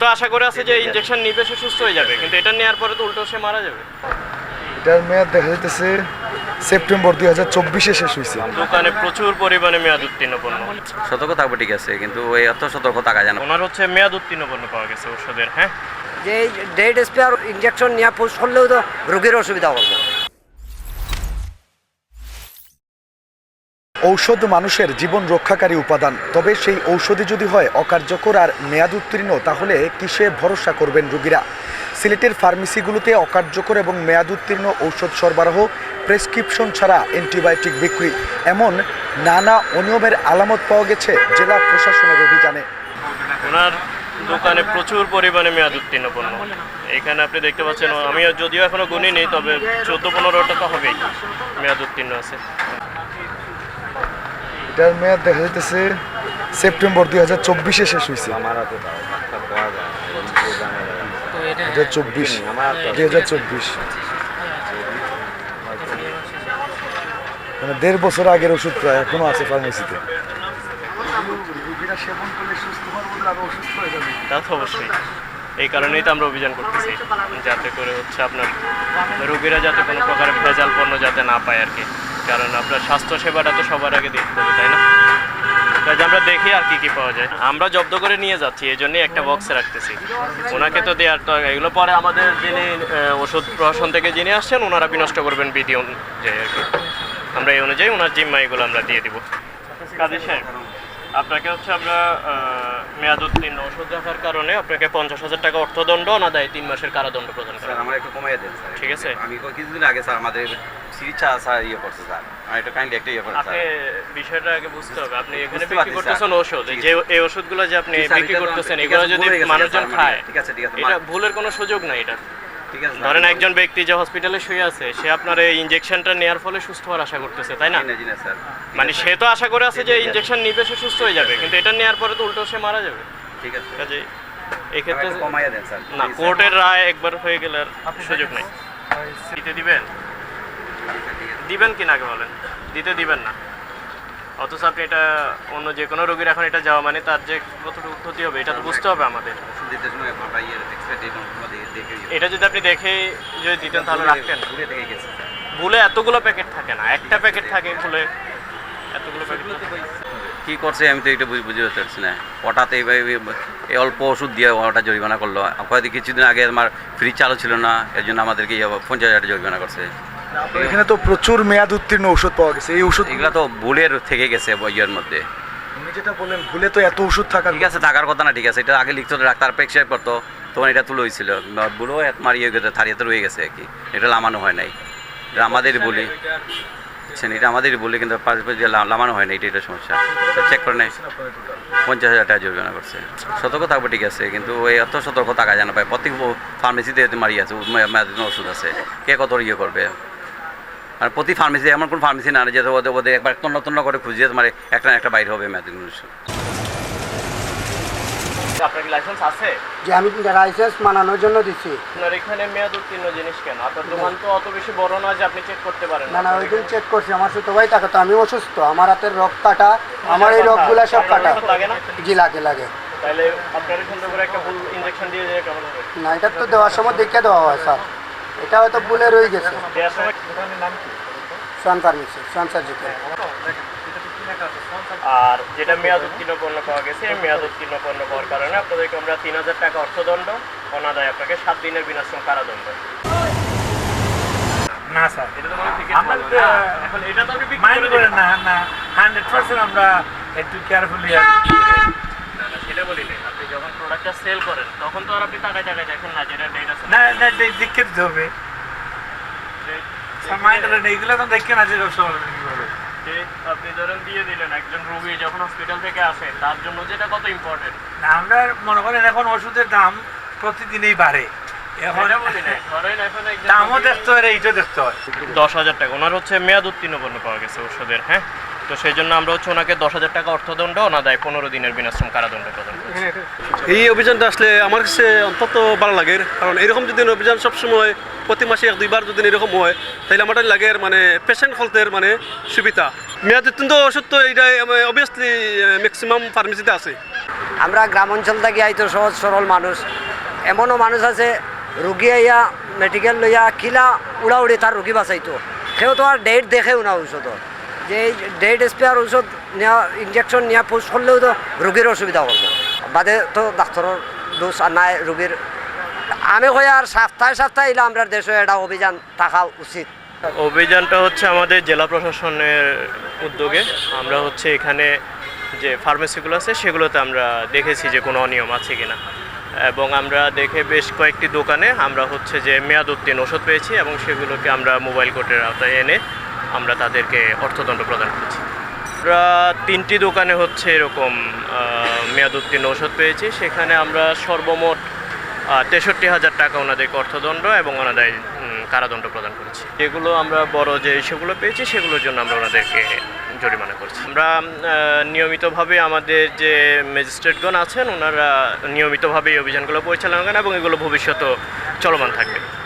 তো আশা করে আছে যে ইনজেকশন নিবে সে সুস্থ হয়ে যাবে। কিন্তু এটা নেওয়ার পরে তো উল্টো সে মারা যাবে। এটার মেয়াদ দেখা যাইতেছে সেপ্টেম্বর দুই হাজার চব্বিশে শেষ হয়েছে দোকানে প্রচুর পরিমাণে মেয়াদ উত্তীর্ণ পণ্য। সতর্ক থাকবে ঠিক আছে কিন্তু ওই এত সতর্ক থাকা যায় না। ওনার হচ্ছে মেয়াদ উত্তীর্ণ পণ্য পাওয়া গেছে ওষুধের হ্যাঁ? যে ডেট স্পেয়ার ইঞ্জেকশন নেওয়া পুষ করলেও তো রোগীর অসুবিধা হবে। ঔষধ মানুষের জীবন রক্ষাকারী উপাদান। তবে সেই ঔষধি যদি হয় অকার্যকর আর মেয়াদ উত্তীর্ণ, তাহলে কিসে ভরসা করবেন রোগীরা? সিলেটের ফার্মেসিগুলোতে অকার্যকর এবং মেয়াদ উত্তীর্ণ ঔষধ সরবরাহ, প্রেসক্রিপশন ছাড়া অ্যান্টিবায়োটিক বিক্রি। এমন নানা অনিয়মের আলামত পাওয়া গেছে জেলা প্রশাসনের অভিযানে। ওনার দোকানে প্রচুর পরিমাণে মেয়াদ উত্তীর্ণ পণ্য। এখানে আপনি দেখতে পাচ্ছেন আমি যদিও এখনও গুনিনি, তবে চোদ্দ পনেরোটা তো হবেই, মেয়াদ উত্তীর্ণ আছে। এটার মেয়াদ দেখা যাইতেছে সেপ্টেম্বর দুই হাজার চব্বিশে শেষ হয়েছে হাজার চব্বিশ। দুই হাজার চব্বিশ। মানে দেড় বছর আগের ওষুধ প্রায় এখনও আছে ফার্মেসিতে তা তো অবশ্যই। এই কারণেই তো আমরা অভিযান করতেছি যাতে করে হচ্ছে আপনার রোগীরা যাতে কোনো প্রকারের ভেজাল পণ্য যাতে না পায় আর কি। কারণ আপনার স্বাস্থ্য সেবাটা তো সবার আগে দেখতে হবে, তাই না? কাজে আমরা দেখি আর কি কি পাওয়া যায়। আমরা জব্দ করে নিয়ে যাচ্ছি, এই জন্যই একটা বক্সে রাখতেছি। ওনাকে তো দেওয়ার তো এগুলো পরে আমাদের যিনি ওষুধ প্রশাসন থেকে যিনি আসছেন, ওনারা বিনষ্ট করবেন বিধি অনুযায়ী আর কি। আমরা এই অনুযায়ী ওনার জিম্মা এগুলো আমরা দিয়ে দিব। কাজী সাহেব আপনাকে হচ্ছে আমরা মেয়াদ উত্তীর্ণ ওষুধ রাখার কারণে আপনাকে পঞ্চাশ হাজার টাকা অর্থদণ্ড না দেয় তিন মাসের কারাদণ্ড প্রদান করা। আমার একটু কমাই দেন স্যার। ঠিক আছে। আমি কিছুদিন আগে স্যার আমাদের চিকিৎসা স্যার ইয়ে করছে স্যার। আমার কাইন্ডলি একটা ইয়ে করেন আপনি বিষয়টা আগে বুঝতে হবে। আপনি এখানে বিক্রি করতেছেন ওষুধ যে। এই ওষুধগুলো যে আপনি বিক্রি করতেছেন এগুলো যদি মানুষজন খায় ঠিক আছে, ঠিক আছে, এটা ভুলের কোনো সুযোগ নাই এটা ধরেন একজন ব্যক্তি যে হসপিটালে শুয়ে আছে সে আপনার এই ইনজেকশনটা নেওয়ার ফলে সুস্থ হওয়ার আশা করতেছে তাই না? জি না, জি না, স্যার। মানে সে তো আশা করে আছে যে ইনজেকশন নিবে সে সুস্থ হয়ে যাবে কিন্তু এটা নেওয়ার পরে তো উল্টো সে মারা যাবে। ঠিক আছে। কাজে এই ক্ষেত্রে কমাইয়া দেন স্যার। না কোর্টের রায় একবার হয়ে গেলে আর সুযোগ নেই। দিতে দিবেন? দিবেন কি না আগে বলেন? দিতে দিবেন না। অথচ আপনি এটা অন্য যে কোনো রোগীর এখন এটা যাওয়া মানে তার যে কতটুকু ক্ষতি হবে, এটা তো বুঝতে হবে আমাদের। এটা যদি আপনি দেখে যদি দিতেন তাহলে রাখতেন। ভুলে এতগুলো প্যাকেট থাকে না, একটা প্যাকেট থাকে ভুলে এতগুলো প্যাকেট কি করছে আমি তো এটা বুঝ- পারছি না। হঠাৎ এইভাবে এই অল্প ওষুধ দিয়ে ওটা জরিমানা করল। হয়তো কিছুদিন আগে আমার ফ্রি চালু ছিল না, এর জন্য আমাদেরকে পঞ্চাশ হাজার জরিমানা করছে। এখানে তো প্রচুর মেয়াদ উত্তীর্ণ ওষুধ পাওয়া গেছে। এই ওষুধ এগুলা তো ভুলের থেকে গেছে ইয়ের মধ্যে। উনি যেটা বললেন ভুলে তো এত ওষুধ থাকা ঠিক আছে থাকার কথা না ঠিক আছে। এটা আগে লিখতো ডাক্তার প্রেক্ষাপ করতো তখন এটা তুলে হয়েছিল বুড়ো মার ইয়ে গেছে থারিয়াতে রয়ে গেছে কি। এটা লামানো হয় নাই। এটা আমাদের বলি। বুঝছেন এটা আমাদেরই বলি কিন্তু পাশ- পাশ লামানো হয় না এটা এটা সমস্যা। চেক করে নেয় পঞ্চাশ হাজার টাকা জরিমানা করছে। সতর্ক থাকবে ঠিক আছে কিন্তু ওই এত সতর্ক থাকা যায় না ভাই। প্রত্যেক ফার্মেসিতে মারি আছে ওষুধ আছে। কে কত ইয়ে করবে? আর প্রতি ফার্মেসি এমন কোন ফার্মেসি না যে ওদের ওদের একবার তন্ন তন্ন করে খুঁজিয়ে তোমার একটা একটা বাইরে হবে ওষুধ আপনার কি লাইসেন্স আছে? যে আমি লাইসেন্স মানানোর জন্য দিচ্ছি। আপনার এখানে মেয়াদ উত্তীর্ণ জিনিস কেন? আপনার দোকান তো অত বেশি বড় না যে আপনি চেক করতে পারেন না না ওই দিন চেক করছি আমার ছোটো ভাই তাকে তো আমি অসুস্থ আমার হাতের রোগ কাটা আমার এই রোগগুলা সব কাটা। লাগে না? জি লাগে লাগে। তাহলে আপনার এখান থেকে একটা ফুল ইনজেকশন দিয়ে দিলে কেমন হবে? না এটা তো দেওয়ার সময় দেখে দেওয়া হয় স্যার। এটা হয়তো ভুলে রয়ে গেছে। সোয়ান ফার্মেসি সোয়ান সার্জিক্যাল আর যেটা মেয়াদ উত্তীর্ণ পণ্য পাওয়া গেছে মেয়াদ উত্তীর্ণ পণ্য পাওয়ার কারণে আপনাদেরকে আমরা তিন হাজার টাকা অর্থদণ্ড অনাদায় আপনাকে সাত দিনের বিনাশ্রম কারাদণ্ড। না স্যার। এটা তো মাইন্ড না। না হান্ড্রেড পার্সেন্ট আমরা একটু কেয়ারফুলি না, না, সেটা বলি নাই। প্রোডাক্টটা সেল করেন তখন তো আর আপনি টাকায় টাকায় দেখেন না যেটা ডেট আছে না না দেখে দিতে হবে এইগুলো তো দেখে না যে ব্যবসা আপনি ধরেন দিয়ে দিলেন একজন রোগী যখন হসপিটাল থেকে আসে তার জন্য যেটা কত ইম্পর্টেন্ট না, আমরা মনে করেন এখন ওষুধের দাম প্রতিদিনই বাড়ে। দামও দেখতে হয় এইটাও দেখতে হয়। দশ হাজার টাকা। ওনার হচ্ছে মেয়াদ উত্তীর্ণ পণ্য পাওয়া গেছে ওষুধের হ্যাঁ? তো সেই জন্য আমরা হচ্ছে ওনাকে দশ হাজার টাকা অর্থদণ্ড অনাদায় পনেরো দিনের বিনাশ্রম কারাদণ্ড প্রদান এই অভিযানটা আসলে আমার কাছে অন্তত ভালো লাগে কারণ এরকম যদি অভিযান সবসময় প্রতি মাসে এক দুইবার যদি এরকম হয় তাহলে আমার লাগে মানে পেশেন্ট হলতের মানে সুবিধা। মেয়াদ উত্তীর্ণ ওষুধ তো এইটা অবভিয়াসলি ম্যাক্সিমাম ফার্মেসিতে আছে। আমরা গ্রাম অঞ্চল থেকে আইতো সহজ সরল মানুষ। এমনও মানুষ আছে রুগী আইয়া মেডিকেল লইয়া কিলা উড়া উড়াউড়ি তার রুগী বাঁচাইতো। সেও তো আর ডেট দেখেও না ঔষধ। যে ডেট স্পেয়ার ওষুধ নেওয়া ইঞ্জেকশন নেওয়া পোস্ট করলেও তো রুগীর অসুবিধা হবে বাদে তো ডাক্তারের দোষ আর নাই রুগীর। আমি কই আর সপ্তাহে সপ্তাহে এলে আমরা দেশে একটা অভিযান থাকা উচিত। অভিযানটা হচ্ছে আমাদের জেলা প্রশাসনের উদ্যোগে। আমরা হচ্ছে এখানে যে ফার্মেসিগুলো আছে সেগুলোতে আমরা দেখেছি যে কোনো অনিয়ম আছে কিনা। এবং আমরা দেখে বেশ কয়েকটি দোকানে আমরা হচ্ছে যে মেয়াদ উত্তীর্ণ ওষুধ পেয়েছি এবং সেগুলোকে আমরা মোবাইল কোর্টের আওতায় এনে আমরা তাদেরকে অর্থদণ্ড প্রদান করেছি। আমরা তিনটি দোকানে হচ্ছে এরকম মেয়াদ উত্তীর্ণ ওষুধ পেয়েছি। সেখানে আমরা সর্বমোট তেষট্টি হাজার টাকা ওনাদেরকে অর্থদণ্ড এবং ওনাদের কারাদণ্ড প্রদান করেছি। যেগুলো আমরা বড় যে ইস্যুগুলো পেয়েছি, সেগুলোর জন্য আমরা ওনাদেরকে জরিমানা করছি। আমরা নিয়মিতভাবে আমাদের যে ম্যাজিস্ট্রেটগণ আছেন, ওনারা নিয়মিতভাবে এই অভিযানগুলো পরিচালনা করেন এবং এগুলো ভবিষ্যতেও চলমান থাকবে।